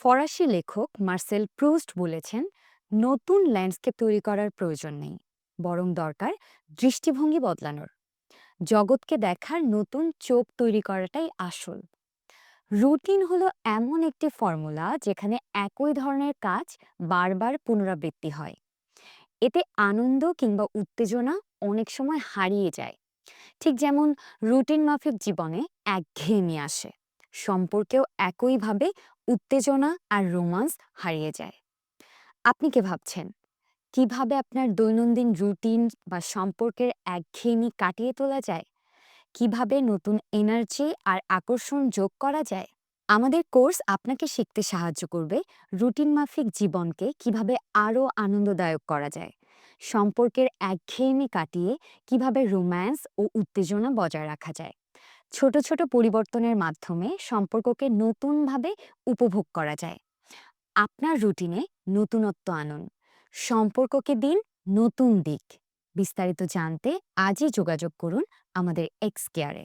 ফরাসি লেখক মার্সেল প্রুস্ট বলেছেন, নতুন ল্যান্ডস্কেপ তৈরি করার প্রয়োজন নেই, বরং দরকার দৃষ্টিভঙ্গি বদলানোর। জগৎকে দেখার নতুন চোখ তৈরি করাটাই আসল। রুটিন হলো এমন একটি ফর্মুলা যেখানে একই ধরনের কাজ বারবার পুনরাবৃত্তি হয়। এতে আনন্দ কিংবা উত্তেজনা অনেক সময় হারিয়ে যায়। ঠিক যেমন রুটিন মাফিক জীবনে একঘেয়েমি আসে। সম্পর্কেও একইভাবে উত্তেজনা আর রোমান্স হারিয়ে যায়। আপনি কি ভাবছেন? কীভাবে আপনার দৈনন্দিন রুটিন বা সম্পর্কের একঘেয়েমি কাটিয়ে তোলা যায়? কীভাবে নতুন এনার্জি আর আকর্ষণ যোগ করা যায়? আমাদের কোর্স আপনাকে শিখতে সাহায্য করবে রুটিন মাফিক জীবনকে কীভাবে আরও আনন্দদায়ক করা যায়, সম্পর্কের একঘেয়েমি কাটিয়ে কীভাবে রোম্যান্স ও উত্তেজনা বজায় রাখা যায়। ছোট ছোট পরিবর্তনের মাধ্যমে সম্পর্ককে নতুনভাবে উপভোগ করা যায়। আপনার রুটিনে নতুনত্ব আনুন। সম্পর্ককে দিন নতুন দিক। বিস্তারিত জানতে আজই যোগাযোগ করুন আমাদের এক্স কেয়ারে